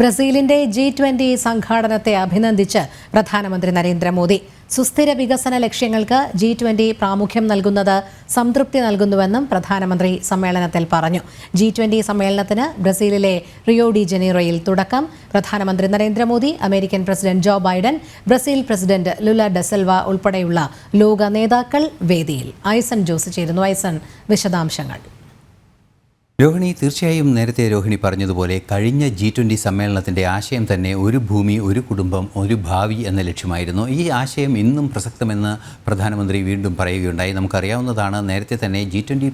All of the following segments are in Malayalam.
ബ്രസീലിന്റെ ജി ട്വന്റി സംഘാടനത്തെ അഭിനന്ദിച്ച് പ്രധാനമന്ത്രി നരേന്ദ്രമോദി. സുസ്ഥിര വികസന ലക്ഷ്യങ്ങൾക്ക് ജി ട്വന്റി പ്രാമുഖ്യം നൽകുന്നത് സംതൃപ്തി നൽകുന്നുവെന്നും പ്രധാനമന്ത്രി സമ്മേളനത്തിൽ പറഞ്ഞു. ജി ട്വന്റി സമ്മേളനത്തിന് ബ്രസീലിലെ റിയോ ഡി ജനീറോയിൽ തുടക്കം. പ്രധാനമന്ത്രി Narendra Modi American president Joe Biden Brazil president Lula da Silva ഉൾപ്പെടെയുള്ള ലോക നേതാക്കൾ വേദിയിൽ. ഐസൺ ജോസ് ചേരുന്നു. ഐസൺ വിശദാംശങ്ങൾ. രോഹിണി തീർച്ചയായും നേരത്തെ രോഹിണി പറഞ്ഞതുപോലെ കഴിഞ്ഞ ജി ട്വന്റി സമ്മേളനത്തിന്റെ ആശയം തന്നെ ഒരു ഭൂമി ഒരു കുടുംബം ഒരു ഭാവി എന്ന ലക്ഷ്യമായിരുന്നു. ഈ ആശയം ഇന്നും പ്രസക്തമെന്ന് പ്രധാനമന്ത്രി വീണ്ടും പറയുകയുണ്ടായി. നമുക്കറിയാവുന്നതാണ് നേരത്തെ തന്നെ ജി ട്വന്റി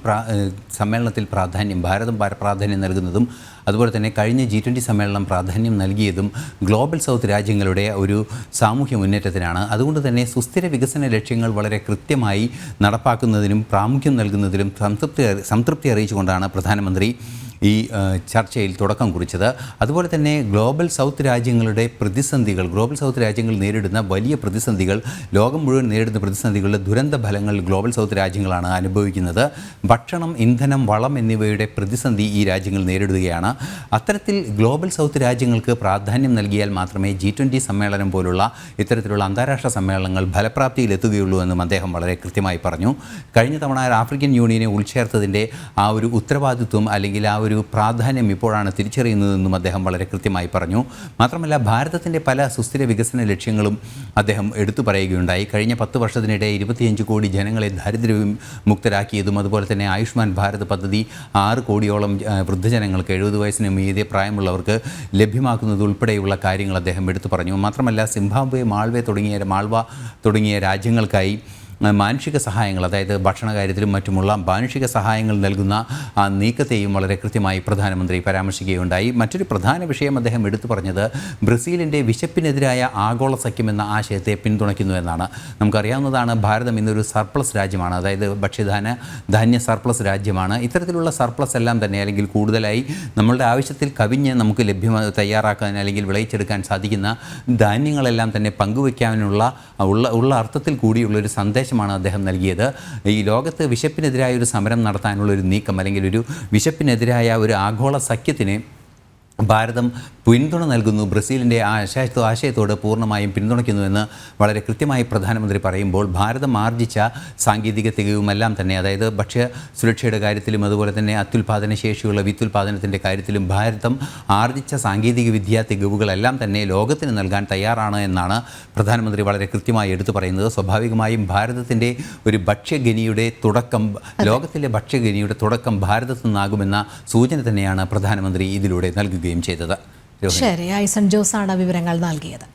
സമ്മേളനത്തിൽ പ്രാധാന്യം ഭാരതം ഭാര- പ്രാധാന്യം നൽകുന്നതും അതുപോലെ തന്നെ കഴിഞ്ഞ ജി ട്വന്റി സമ്മേളനം പ്രാധാന്യം നൽകിയതും ഗ്ലോബൽ സൗത്ത് രാജ്യങ്ങളുടെ ഒരു സാമൂഹ്യ മുന്നേറ്റത്തിനാണ്. അതുകൊണ്ട് തന്നെ സുസ്ഥിര വികസന ലക്ഷ്യങ്ങൾ വളരെ കൃത്യമായി നടപ്പാക്കുന്നതിനും പ്രാമുഖ്യം നൽകുന്നതിലും സംതൃപ്തി സംതൃപ്തി അറിയിച്ചുകൊണ്ടാണ് പ്രധാനമന്ത്രി മന്ത്രി ഈ ചർച്ചയിൽ തുടക്കം കുറിച്ചത്. അതുപോലെ തന്നെ ഗ്ലോബൽ സൗത്ത് രാജ്യങ്ങളുടെ പ്രതിസന്ധികൾ ഗ്ലോബൽ സൗത്ത് രാജ്യങ്ങൾ നേരിടുന്ന വലിയ പ്രതിസന്ധികൾ ലോകം മുഴുവൻ നേരിടുന്ന പ്രതിസന്ധികളുടെ ദുരന്ത ഫലങ്ങൾ ഗ്ലോബൽ സൗത്ത് രാജ്യങ്ങളാണ് അനുഭവിക്കുന്നത്. ഭക്ഷണം ഇന്ധനം വളം എന്നിവയുടെ പ്രതിസന്ധി ഈ രാജ്യങ്ങൾ നേരിടുകയാണ്. അത്തരത്തിൽ ഗ്ലോബൽ സൗത്ത് രാജ്യങ്ങൾക്ക് പ്രാധാന്യം നൽകിയാൽ മാത്രമേ ജി ട്വന്റി സമ്മേളനം പോലുള്ള ഇത്തരത്തിലുള്ള അന്താരാഷ്ട്ര സമ്മേളനങ്ങൾ ഫലപ്രാപ്തിയിലെത്തുകയുള്ളൂ എന്നും അദ്ദേഹം വളരെ കൃത്യമായി പറഞ്ഞു. കഴിഞ്ഞ തവണ ആഫ്രിക്കൻ യൂണിയനെ ഉൾച്ചേർത്തതിന്റെ ആ ഒരു ഉത്തരവാദിത്വം അല്ലെങ്കിൽ ആ ഒരു പ്രാധാന്യം ഇപ്പോഴാണ് തിരിച്ചറിയുന്നതെന്നും അദ്ദേഹം വളരെ കൃത്യമായി പറഞ്ഞു. മാത്രമല്ല ഭാരതത്തിന്റെ പല സുസ്ഥിര വികസന ലക്ഷ്യങ്ങളും അദ്ദേഹം എടുത്തു പറയുകയുണ്ടായി. കഴിഞ്ഞ പത്ത് വർഷത്തിനിടെ ഇരുപത്തിയഞ്ച് കോടി ജനങ്ങളെ ദാരിദ്ര്യം മുക്തരാക്കിയതും അതുപോലെ തന്നെ ആയുഷ്മാൻ ഭാരത് പദ്ധതി ആറ് കോടിയോളം വൃദ്ധജനങ്ങൾക്ക് എഴുപത് വയസ്സിന് മീതെ പ്രായമുള്ളവർക്ക് ലഭ്യമാക്കുന്നത് ഉൾപ്പെടെയുള്ള കാര്യങ്ങൾ അദ്ദേഹം എടുത്തു പറഞ്ഞു. മാത്രമല്ല സിംബാബ്വെ മാൾവെ തുടങ്ങിയ മാൾവ തുടങ്ങിയ രാജ്യങ്ങൾക്കായി മാനുഷിക സഹായങ്ങൾ അതായത് ഭക്ഷണ കാര്യത്തിലും മറ്റുമുള്ള മാനുഷിക സഹായങ്ങൾ നൽകുന്ന നീക്കത്തെയും വളരെ കൃത്യമായി പ്രധാനമന്ത്രി പരാമർശിക്കുകയുണ്ടായി. മറ്റൊരു പ്രധാന വിഷയം അദ്ദേഹം എടുത്തു പറഞ്ഞത് ബ്രസീലിന്റെ വിശപ്പിനെതിരായ ആഗോള സഖ്യം എന്ന ആശയത്തെ പിന്തുണയ്ക്കുന്നു എന്നാണ്. നമുക്കറിയാവുന്നതാണ് ഭാരതം ഇന്നൊരു സർപ്ലസ് രാജ്യമാണ്. അതായത് ഭക്ഷ്യധാന ധാന്യ സർപ്ലസ് രാജ്യമാണ്. ഇത്തരത്തിലുള്ള സർപ്ലസ് എല്ലാം തന്നെ അല്ലെങ്കിൽ കൂടുതലായി നമ്മളുടെ ആവശ്യത്തിൽ കവിഞ്ഞ് നമുക്ക് ലഭ്യമാ തയ്യാറാക്കാൻ അല്ലെങ്കിൽ വിളയിച്ചെടുക്കാൻ സാധിക്കുന്ന ധാന്യങ്ങളെല്ലാം തന്നെ പങ്കുവയ്ക്കാനുള്ള ഉള്ള ഉള്ള അർത്ഥത്തിൽ കൂടിയുള്ളൊരു സന്ദേശമാണ് അദ്ദേഹം നൽകിയത്. ഈ ലോകത്ത് വിശപ്പിനെതിരായ ഒരു സമരം നടത്താനുള്ള ഒരു നീക്കം അല്ലെങ്കിൽ ഒരു വിശപ്പിനെതിരായ ഒരു ആഗോള സഖ്യത്തിന് ഭാരതം പിന്തുണ നൽകുന്നു. ബ്രസീലിന്റെ ആ ആശയത്തോ ആശയത്തോട് പൂർണമായും പിന്തുണയ്ക്കുന്നുവെന്ന് വളരെ കൃത്യമായി പ്രധാനമന്ത്രി പറയുമ്പോൾ ഭാരതം ആർജിച്ച സാങ്കേതിക തികവുമെല്ലാം തന്നെ അതായത് ഭക്ഷ്യ സുരക്ഷയുടെ കാര്യത്തിലും അതുപോലെ തന്നെ അത്യുൽപാദന ശേഷിയുള്ള വിത്തുൽപാദനത്തിന്റെ കാര്യത്തിലും ഭാരതം ആർജിച്ച സാങ്കേതിക വിദ്യ തികവുകളെല്ലാം തന്നെ ലോകത്തിന് നൽകാൻ തയ്യാറാണ് എന്നാണ് പ്രധാനമന്ത്രി വളരെ കൃത്യമായി എടുത്തു പറയുന്നത്. സ്വാഭാവികമായും ഭാരതത്തിന്റെ ഒരു ഭക്ഷ്യഖനിയുടെ തുടക്കം ലോകത്തിലെ ഭക്ഷ്യഖനിയുടെ തുടക്കം ഭാരതത്തു നിന്നാകുമെന്ന സൂചന തന്നെയാണ് പ്രധാനമന്ത്രി ഇതിലൂടെ നൽകുകയും ചെയ്തത്. ശരി ഐസൺ ജോസാണ് വിവരങ്ങൾ നൽകിയത്.